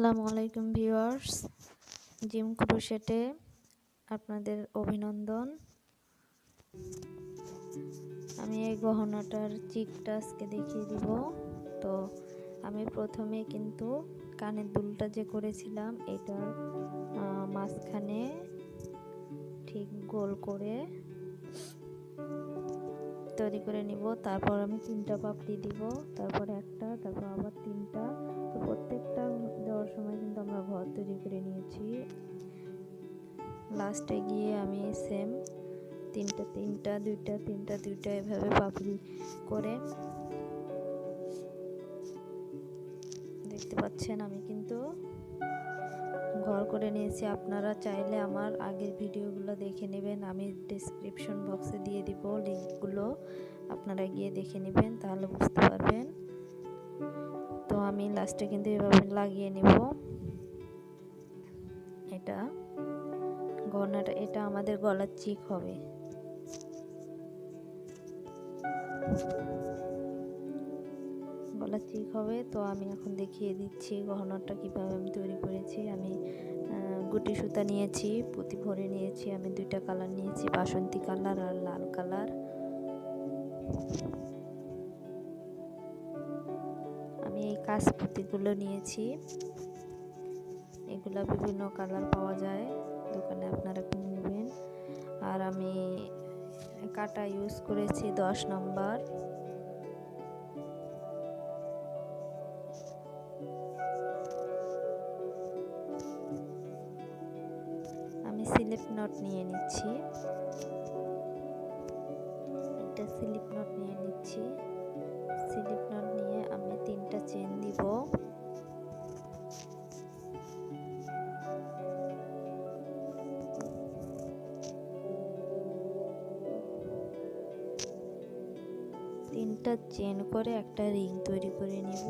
আসসালামু আলাইকুম viewers. Gym ক্রুশেটে আপনাদের অভিনন্দন। আমি এই গহনাটার চিকটা আজকে দেখিয়ে দিব। তো আমি প্রথমে কিন্তু কানের দুলটা যে করেছিলাম, এটার মাঝখানে ঠিক গোল করে তৈরি করে নিব। তারপর আমি তিনটা পাপড়ি দিব। তারপর একটা, তারপর আবার তিনটা। তো প্রত্যেকটা দেওয়ার সময় কিন্তু আমরা ঘর তৈরি করে নিয়েছি। লাস্টে গিয়ে আমি সেম তিনটা তিনটা, দুইটা তিনটা, দুইটা এভাবে পাপড়ি করে দেখতে পাচ্ছেন আমি কিন্তু ঘর করে নিয়েছি। আপনারা চাইলে আমার আগের ভিডিওগুলো দেখে নেবেন। আমি ডিসক্রিপশন বক্সে দিয়ে দিব লিঙ্কগুলো আপনারা গিয়ে দেখে নেবেন, তাহলে বুঝতে পারবেন। তো আমি লাস্টে কিন্তু এভাবে লাগিয়ে নিব। এটা গহনাটা, এটা আমাদের গলার চিক হবে। গলা চিক হবে। তো আমি এখন দেখিয়ে দিচ্ছি গহনাটা কীভাবে আমি তৈরি করেছি। আমি গুটি সুতা নিয়েছি, পুঁতি ভরে নিয়েছি, আমি দুইটা কালার নিয়েছি, বাসন্তী কালার আর লাল কালার। আমি এই কাজ পুঁতিগুলো নিয়েছি। এগুলা বিভিন্ন কালার পাওয়া যায়, দোকানে আপনারা কিনে নেবেন। আর আমি কাটা ইউজ করেছি দশ নম্বর। তিনটা চেন করে একটা রিং তৈরি করে নিব।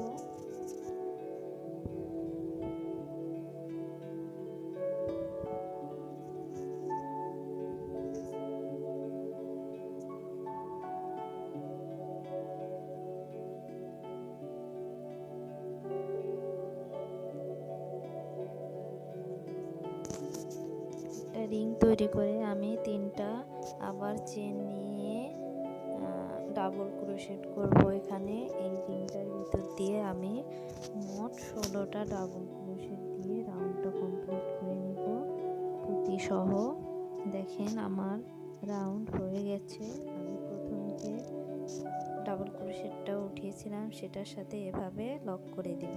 ষোলোটা ডাবল ক্রোশেট দিয়ে রাউন্ডটা কমপ্লিট করে নিব। পুঁতি সহ দেখেন আমার রাউন্ড হয়ে গেছে। আমি প্রথম যে ডাবল ক্রোশেটটা উঠিয়েছিলাম, সেটার সাথে এভাবে লক করে দিব।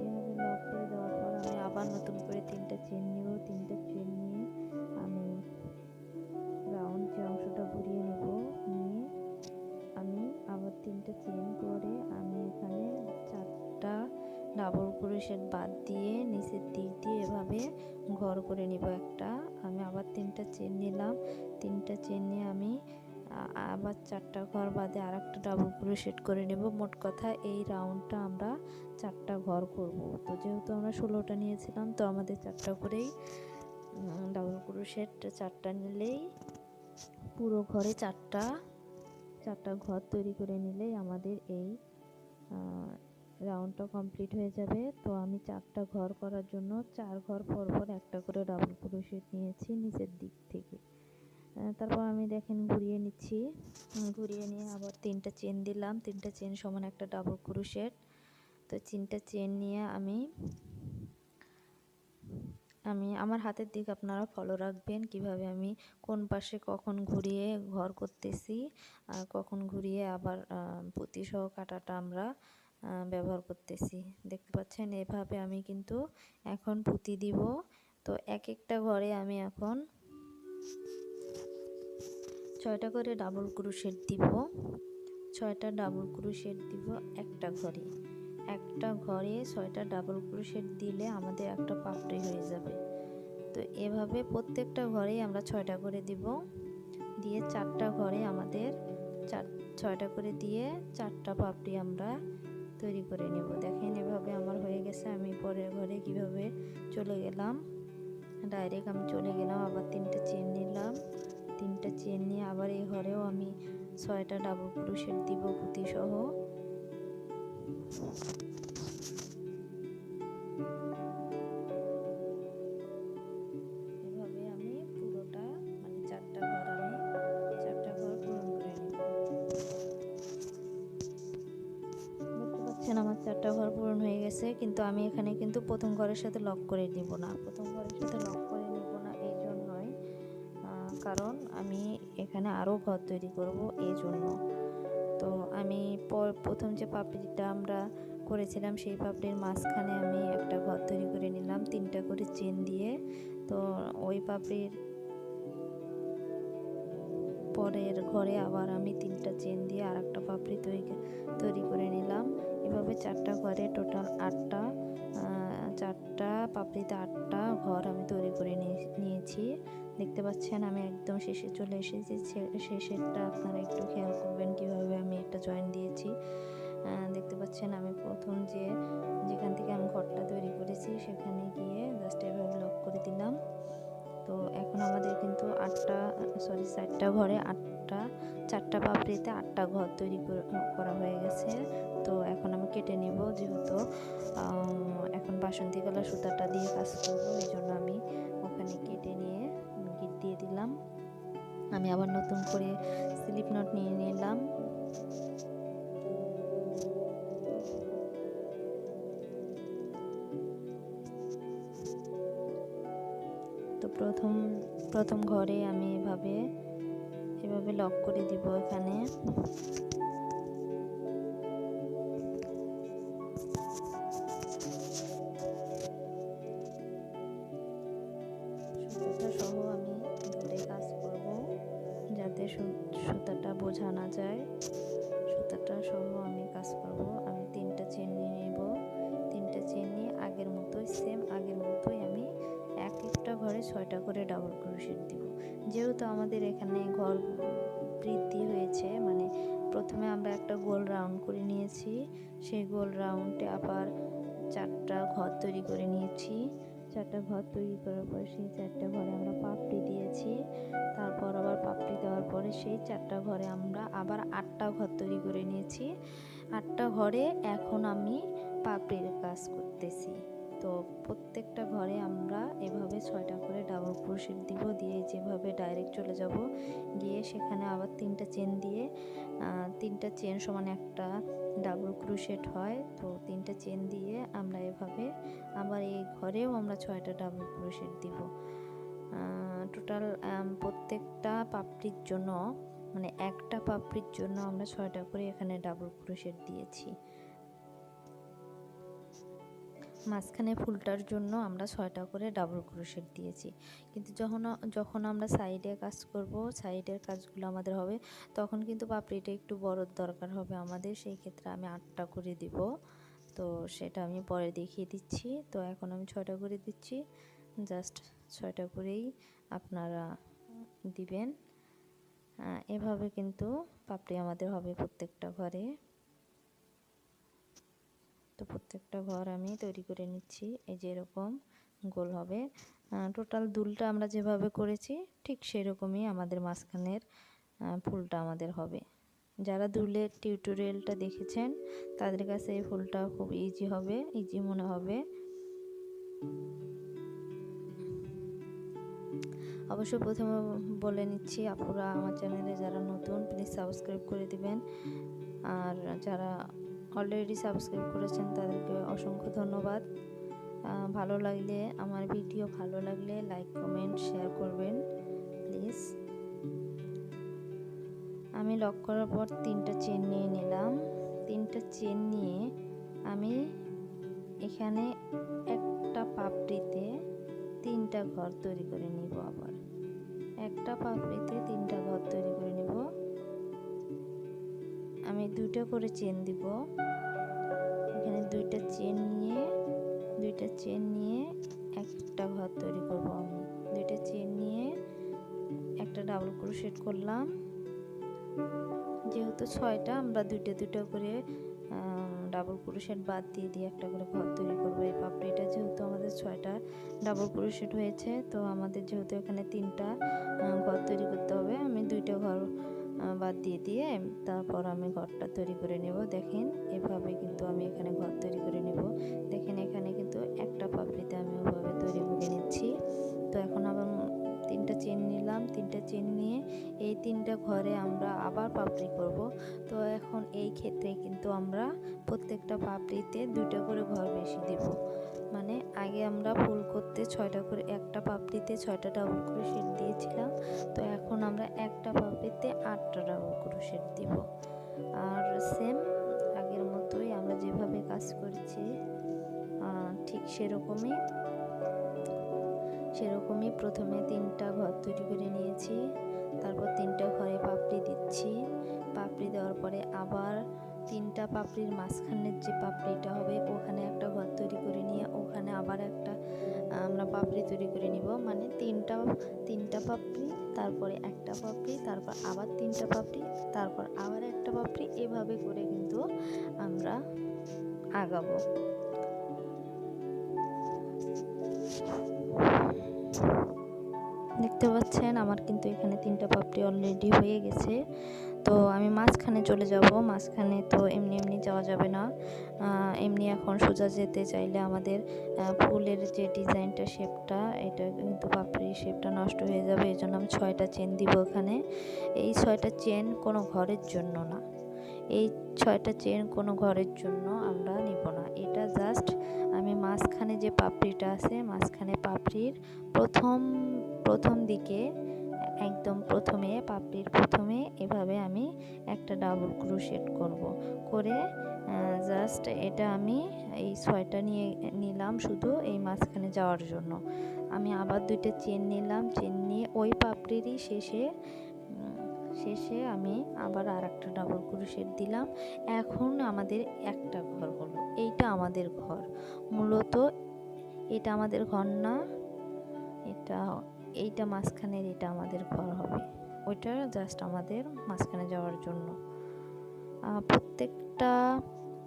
এভাবে লক করে দেওয়ার পর আমি আবার নতুন করে তিনটা চেন নিব। তিনটা তিনটা চেন নিলাম। তিনটা চেন নিয়ে আমি আবার চারটা ঘর বাদে আর একটা ডাবল ক্রোশেট করে নেব। মোট কথা এই রাউন্ডটা আমরা চারটা ঘর করব। তো যেহেতু আমরা ষোলোটা নিয়েছিলাম, তো আমাদের চারটা করেই ডাবল ক্রোশেট চারটা নিলেই পুরো ঘরে চারটা চারটা ঘর তৈরি করে নিলেই আমাদের এই রাউন্ডটা কমপ্লিট হয়ে যাবে। তো আমি চারটা ঘর করার জন্য চার ঘর পর পর একটা করে ডাবল ক্রোশেট নিয়েছি নিচের দিক থেকে। তারপর আমি দেখেন ঘুরিয়ে নিচ্ছি। ঘুরিয়ে নিয়ে আবার তিনটা চেন দিলাম। তিনটা চেন সমান একটা ডাবল ক্রোশেট তো তিনটা চেন নিয়ে আমি আমি আমার হাতের দিক আপনারা ফলো রাখবেন কীভাবে আমি কোন পাশে কখন ঘুরিয়ে ঘর করতেছি, আর কখন ঘুরিয়ে আবার পুঁতি সহ কাটাটা আমরা ব্যবহার করতেছি। দেখতে পাচ্ছেন, এভাবে আমি কিন্তু এখন পুঁতি দিব। তো এক একটা ঘরে আমি এখন ছয়টা করে ডাবল ক্রুশেট দিব। ছয়টা ডাবল ক্রুশেট দিব একটা ঘরে। একটা ঘরে ছয়টা ডাবল ক্রোশেট দিলে আমাদের একটা পাপড়ি হয়ে যাবে। তো এভাবে প্রত্যেকটা ঘরেই আমরা ছয়টা করে দিব। দিয়ে চারটা ঘরে আমাদের চার, ছয়টা করে দিয়ে চারটা পাপড়ি আমরা তৈরি করে নেব। দেখেন এভাবে আমার হয়ে গেছে, আমি পরে ঘরে কীভাবে চলে গেলাম। ডাইরেক্ট আমি চলে গেলাম, আবার তিনটা চেন নিলাম। তিনটা চেন নিয়ে আবার এই ঘরেও আমি ছয়টা ডাবল ক্রোশেট দিব পুঁতি আমি এখানে কিন্তু প্রথম ঘরের সাথে লক করে নিব না। প্রথম ঘরের সাথে লক করে নিব না এই জন্যই কারণ আমি এখানে আরও ঘর তৈরি করব এই জন্য। তো আমি পর প্রথম যে পাপড়িটা আমরা করেছিলাম, সেই পাপড়ির মাঝখানে আমি একটা ঘর তৈরি করে নিলাম, তিনটা করে চেন দিয়ে। তো ওই পাপড়ির পরের ঘরে আবার আমি তিনটা চেন দিয়ে আর একটা পাপড়ি তৈরি তৈরি করে নিলাম। এভাবে চারটা ঘরে টোটাল আটটা চারটা পাপড়িতে আটটা ঘর আমি তৈরি করে নিয়েছি। দেখতে পাচ্ছেন আমি একদম শেষে চলে এসেছি। শেষেরটা আপনারা একটু খেয়াল করবেন কীভাবে আমি একটা জয়েন দিয়েছি। দেখতে পাচ্ছেন আমি প্রথম যে যেখান থেকে আমি ঘরটা তৈরি করেছি সেখানে এখন আমাদের কিন্তু আটটা সরি চারটা ঘরে আটটা, চারটা পাপড়িতে আটটা ঘর তৈরি কর- হয়ে গেছে। তো এখন আমি কেটে নেব যেহেতু এখন বাসন্তী কালার সুতাটা দিয়ে কাজ করব, এই জন্য আমি ওখানে কেটে নিয়ে গিট দিয়ে দিলাম। আমি আবার নতুন করে স্লিপ নট নিয়ে নিলাম। প্রথম ঘরে আমি এভাবে এভাবে লক করে দিব এখানে। রাউন্ডে আবার চারটা ঘর তৈরি করে নিয়েছি। চারটা ঘর তৈরি করার পর সেই চারটা ঘরে আমরা পাপড়ি দিয়েছি। তারপর আবার পাপড়ি দেওয়ার পরে সেই চারটা ঘরে আমরা আবার আটটা ঘর তৈরি করে নিয়েছি। আটটা ঘরে এখন আমি পাপড়ির কাজ করতেছি। তো প্রত্যেকটা ঘরে আমরা এভাবে ছয়টা করে ডাবল ক্রোশেট দিব দিয়ে যেভাবে ডাইরেক্ট চলে যাব, গিয়ে সেখানে আবার তিনটা চেন দিয়ে তিনটা চেন সমান একটা ডাবল ক্রোশেট হয়। তো তিনটা চেন দিয়ে আমরা এভাবে আবার এই ঘরেও আমরা ছয়টা ডাবল ক্রোশেট দিব। টোটাল প্রত্যেকটা পাপড়ির জন্য মানে একটা পাপড়ির জন্য আমরা ছয়টা করে এখানে ডাবল ক্রোশেট দিয়েছি। মাঝখানে ফুলটার জন্য আমরা ছয়টা করে ডাবল ক্রোশেট দিয়েছি। কিন্তু যখন যখন আমরা সাইডে কাজ করব, সাইডের কাজগুলো আমাদের হবে, তখন কিন্তু পাপড়িটা একটু বড় দরকার হবে আমাদের, সেই ক্ষেত্রে আমি আটটা করে দিব। তো সেটা আমি পরে দেখিয়ে দিচ্ছি। তো এখন আমি ছয়টা করে দিচ্ছি। জাস্ট ছয়টা করেই আপনারা দিবেন। এভাবে কিন্তু পাপড়ি আমাদের হবে প্রত্যেকটা ঘরে। তো প্রত্যেকটা ঘর আমি তৈরি করে নিচ্ছি। এই যে এরকম গোল হবে। টোটাল দুলটা আমরা যেভাবে করেছি, ঠিক সেরকমই আমাদের মাঝখানের ফুলটা আমাদের হবে। যারা দুলের টিউটোরিয়ালটা দেখেছেন, তাদের কাছে এই ফুলটা খুব ইজি হবে ইজি মনে হবে। অবশ্য প্রথমে বলে নিচ্ছি, আপুরা আমার চ্যানেলে যারা নতুন প্লিজ সাবস্ক্রাইব করে দিবেন। আর যারা অলরেডি সাবস্ক্রাইব করেছেন, তাদেরকে অসংখ্য ধন্যবাদ। ভালো লাগলে, আমার ভিডিও ভালো লাগলে লাইক কমেন্ট শেয়ার করবেন প্লিজ আমি লক করার পর তিনটা চেন নিয়ে নিলাম। তিনটা চেন নিয়ে আমি এখানে একটা পাপড়িতে তিনটা ঘর তৈরি করে নিব আবার। একটা পাপড়িতে তিনটা ঘর তৈরি করে আমি দুইটা করে চেন দিব। এখানে দুইটা চেন নিয়ে, দুইটা চেন নিয়ে একটা ঘর তৈরি করব আমি। দুইটা চেন নিয়ে একটা ডাবল ক্রোশেট করলাম। যেহেতু ছয়টা, আমরা দুইটা দুইটা করে ডাবল ক্রোশেট বাদ দিয়ে দিয়ে একটা করে ঘর তৈরি করব। এই পাপড়িটা যেহেতু আমাদের ছয়টা ডাবল ক্রোশেট হয়েছে, তো আমাদের যেহেতু এখানে তিনটা ঘর তৈরি করতে হবে, আমি দুইটা ঘর বাদ দিয়ে দিয়ে তারপর আমি ঘরটা তৈরি করে নেব। দেখেন, এভাবে কিন্তু আমি এখানে ঘর তৈরি করে নেব। দেখেন, এখানে কিন্তু একটা পাপড়িতে আমি ওভাবে তৈরি করে নিচ্ছি। তো এখন আবার তিনটা চেন নিলাম। তিনটা চেন নিয়ে এই তিনটা ঘরে আমরা আবার পাপড়ি করব। তো এখন এই ক্ষেত্রে কিন্তু আমরা প্রত্যেকটা পাপড়িতে দুইটা করে ঘর বেশি দিব। মানে আগে আমরা ফুল করতে ছয়টা করে, একটা পাপড়িতে ছয়টা ডাবল ক্রোশেট দিয়েছিলাম। তো এখন আমরা একটা পাপড়িতে আটটা ডাবল ক্রোশেট দিব। আর সেম আগের মতোই আমরা যেভাবে কাজ করেছি ঠিক সেরকমই সেরকমই প্রথমে তিনটা ঘর তৈরি করে নিয়েছি, তারপর তিনটা ঘরে পাপড়ি দিচ্ছি। পাপড়ি দেওয়ার পরে আবার তিনটা পাপড়ির মাঝখানের যে পাপড়িটা হবে, ওখানে একটা ঘর তৈরি করে নিয়ে, ওখানে আবার একটা আমরা পাপড়ি তৈরি করে নিব। মানে তিনটা তিনটা পাপড়ি, তারপরে একটা পাপড়ি, তারপর আবার তিনটা পাপড়ি, তারপর আবার একটা পাপড়ি। এভাবে করে কিন্তু আমরা আগাবো। দেখতে পাচ্ছেন, আমার কিন্তু এখানে তিনটা পাপড়ি অলরেডি হয়ে গেছে। তো আমি মাঝখানে চলে যাব, মাঝখানে তো এমনি এমনি যাওয়া যাবে না। এমনি এখন সোজা যেতে চাইলে আমাদের ফুলের যে ডিজাইনটা শেপটা এটা কিন্তু পাপড়ির শেপটা নষ্ট হয়ে যাবে এই জন্য আমি ছয়টা চেন দিব এখানে। এই ছয়টা চেন কোনো ঘরের জন্য না। এই ছয়টা চেন কোনো ঘরের জন্য আমরা নিব না। এটা মাঝখানে যে পাপড়িটা আছে, মাঝখানে পাপড়ির প্রথম প্রথম দিকে, একদম প্রথমে, পাপড়ির প্রথমে এভাবে আমি একটা ডাবল ক্রোশেট করব। করে জাস্ট এটা আমি এই ছয়টা নিয়ে, নিলাম শুধু এই মাঝখানে যাওয়ার জন্য। আমি আবার দুইটা চেন নিলাম চেন নিয়ে ওই পাপড়িরই শেষে শেষে আমি আবার আর একটা ডাবল ক্রোশেট দিলাম। এখন আমাদের একটা ঘর। এইটা আমাদের ঘর। মূলত এটা আমাদের ঘর না, এটা, এইটা মাঝখানের এটা আমাদের ঘর হবে। ওইটা জাস্ট আমাদের মাঝখানে যাওয়ার জন্য। প্রত্যেকটা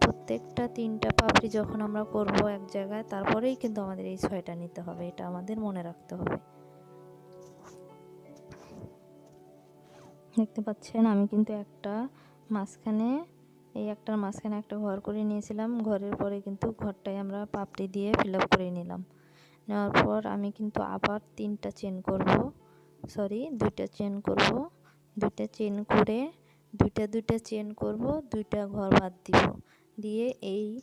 প্রত্যেকটা তিনটা পাপড়ি যখন আমরা করব এক জায়গায়, তারপরেই কিন্তু আমাদের এই ছয়টা নিতে হবে। এটা আমাদের মনে রাখতে হবে। দেখতে পাচ্ছেন, আমি কিন্তু একটা মাঝখানে এই একটার মাঝখানে একটা ঘর করে নিয়েছিলাম। ঘরের পরে কিন্তু ঘরটাই আমরা পাপড়ি দিয়ে ফিল করে নিলাম। নেওয়ার পর আমি কিন্তু আবার তিনটা চেন করব। সরি দুইটা চেন করব। দুইটা চেন করে দুইটা দুইটা চেন করব, দুইটা ঘর বাদ দিব। দিয়ে এই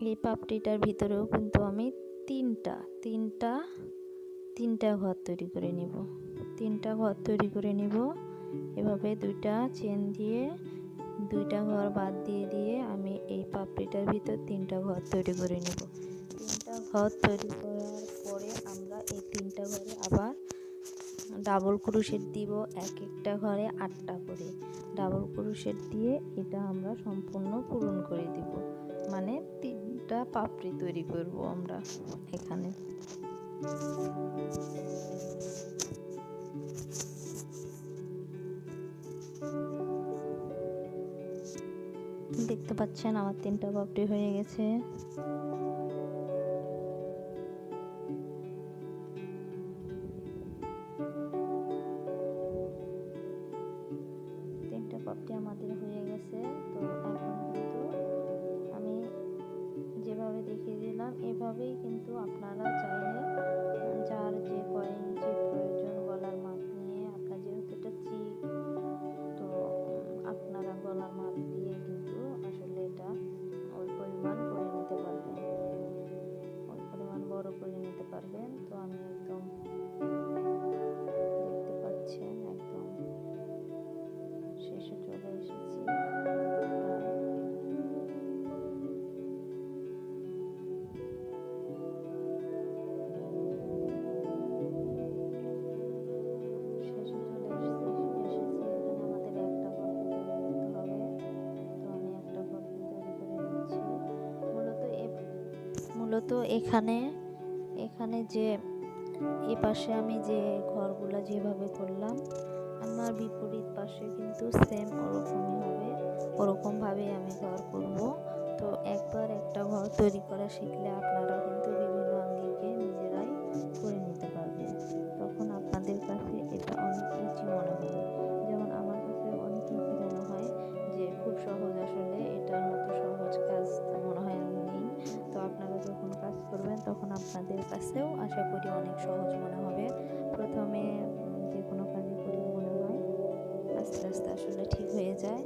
এই পাপড়িটার ভিতরেও কিন্তু আমি তিনটা তিনটা তিনটা ঘর তৈরি করে নিব। তিনটা ঘর তৈরি করে নিব। এভাবে দুইটা চেন দিয়ে দুইটা ঘর বাদ দিয়ে দিয়ে আমি এই পাপড়িটার ভিতর তিনটা ঘর তৈরি করে নিব। তিনটা ঘর তৈরি করার পরে আমরা এই তিনটা ঘরে আবার ডাবল ক্রুশেট দিব, এক একটা ঘরে আটটা করে। ডাবল ক্রুশেট দিয়ে এটা আমরা সম্পূর্ণ পূরণ করে দিব। মানে তিনটা পাপড়ি তৈরি করব আমরা এখানে। পাচ্ছেন, আমার তিনটা পাপড়ি হয়ে গেছে। তিনটা পাপড়ি আমাদের হয়ে গেছে, তো এখন কিন্তু আমি যেভাবে দেখিয়ে দিলাম, এভাবেই কিন্তু আপনারা মূলত এখানে এখানে যে, এ পাশে আমি যে ঘরগুলো যেভাবে করলাম, আমার বিপরীত পাশে কিন্তু সেম ওরকমই হবে। ওরকমভাবেই আমি ঘর করব। তো একবার একটা ঘর তৈরি করা শিখলে আপনারা কাছেও আশা করি অনেক সহজ মনে হবে। প্রথমে যে কোনো কাজই কঠিন মনে হয়। আস্তে আস্তে আসলে ঠিক হয়ে যায়।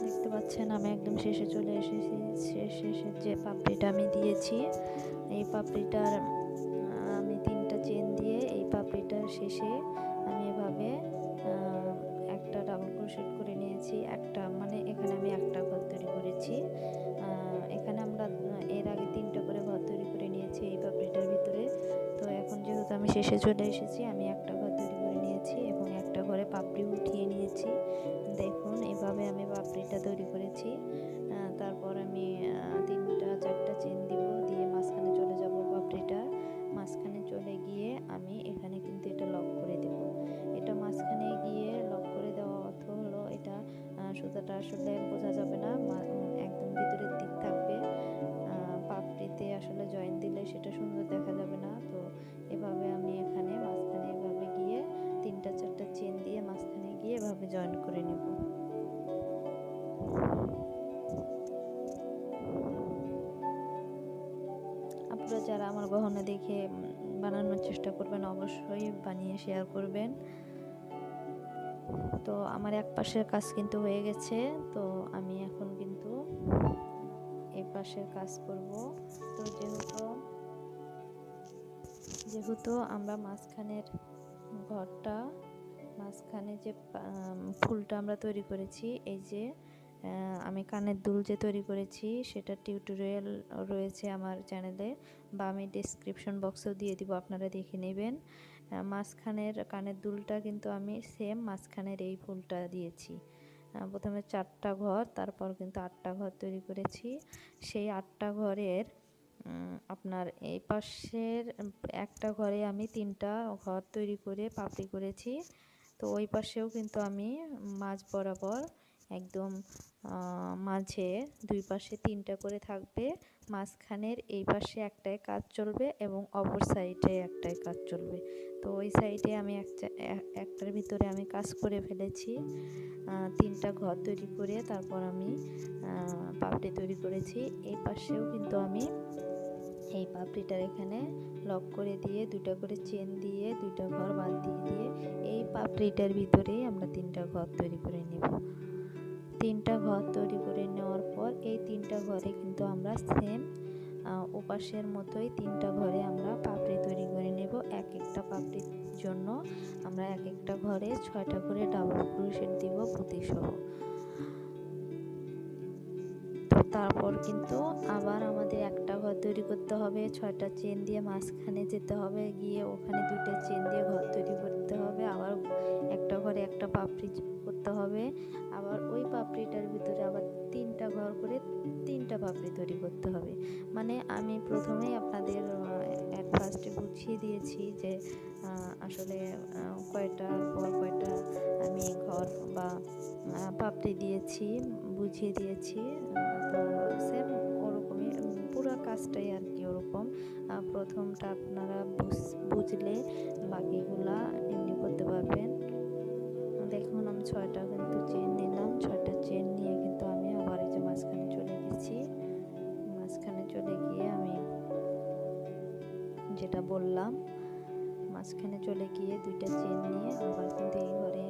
দেখতে পাচ্ছেন আমি একদম শেষে চলে এসেছি। শেষ শেষে যে পাপড়িটা আমি দিয়েছি, এই পাপড়িটার যেহেতু আমি শেষে চলে এসেছি আমি জয়েন করে নেব। আপনারা যারা আমার গহনা দেখে বানানোর চেষ্টা করবেন, অবশ্যই বানিয়ে শেয়ার করবেন। তো আমার এক পাশের কাজ কিন্তু হয়ে গেছে, তো আমি এখন কিন্তু এই পাশের কাজ করব। তো যেহেতু যেহেতু আমরা মাঝখানের ঘরটা মাঝখানে যে ফুলটা আমরা তৈরি করেছি, এই যে আমি কানের দুল যে তৈরি করেছি সেটা টিউটোরিয়াল রয়েছে আমার চ্যানেলে, বা আমি ডিসক্রিপশন বক্সেও দিয়ে দিব, আপনারা দেখে নেবেন। মাঝখানের কানের দুলটা কিন্তু আমি সেম মাঝখানের এই ফুলটা দিয়েছি। প্রথমে চারটা ঘর, তারপর কিন্তু আটটা ঘর তৈরি করেছি। সেই আটটা ঘরের আপনার এই পাশের, একটা ঘরে আমি তিনটা ঘর তৈরি করে পাপড়ি করেছি। তো ওই পাশেও কিন্তু আমি মাঝ বরাবর একদম মাঝে দুই পাশে তিনটা করে থাকবে। মাঝখানের এই পাশে একটাই কাজ চলবে এবং অপর সাইডে একটাই কাজ চলবে। তো ওই সাইডে আমি একটা, একটার ভিতরে আমি কাজ করে ফেলেছি। তিনটা ঘর তৈরি করে তারপর আমি পাপড়ি তৈরি করেছি। এই পাশেও কিন্তু আমি এই পাপড়িটার এখানে লক করে দিয়ে দুটা করে চেন দিয়ে, দুইটা ঘর বাদ দিয়ে দিয়ে এই পাপড়িটার ভিতরেই আমরা তিনটা ঘর তৈরি করে নেব। তিনটা ঘর তৈরি করে নেওয়ার পর এই তিনটা ঘরে কিন্তু আমরা সেম ওপাশের মতোই তিনটা ঘরে আমরা পাপড়ি তৈরি করে নেব। এক একটা পাপড়ির জন্য আমরা এক একটা ঘরে ছয়টা করে ডাবল ক্রোশেট দিব পুঁতি সহ তারপর কিন্তু আবার আমাদের একটা ঘর তৈরি করতে হবে, ছয়টা চেন দিয়ে মাঝখানে যেতে হবে, গিয়ে ওখানে দুইটা চেন দিয়ে ঘর তৈরি করতে হবে, আবার একটা ঘরে একটা পাপড়ি করতে হবে, আবার ওই পাপড়িটার ভিতরে আবার তিনটা ঘর করে তিনটা পাপড়ি তৈরি করতে হবে। মানে আমি প্রথমেই আপনাদের অ্যাট ফার্স্টে বুঝিয়ে দিয়েছি যে আসলে কয়টা পর কয়টা আমি ঘর বা পাপড়ি দিয়েছি, বুঝিয়ে দিয়েছি। সেম ওরকমই পুরো কাজটাই আর কি ওরকম। প্রথমটা আপনারা বুঝলে বাকিগুলা এমনি করতে পারবেন। দেখুন আমি ছয়টা কিন্তু চেন নিলাম, ছয়টা চেন নিয়ে কিন্তু আমি আবার এই যে মাঝখানে চলে গেছি। মাঝখানে চলে গিয়ে আমি যেটা বললাম, মাঝখানে চলে গিয়ে দুইটা চেন নিয়ে আবার কিন্তু এই ঘরে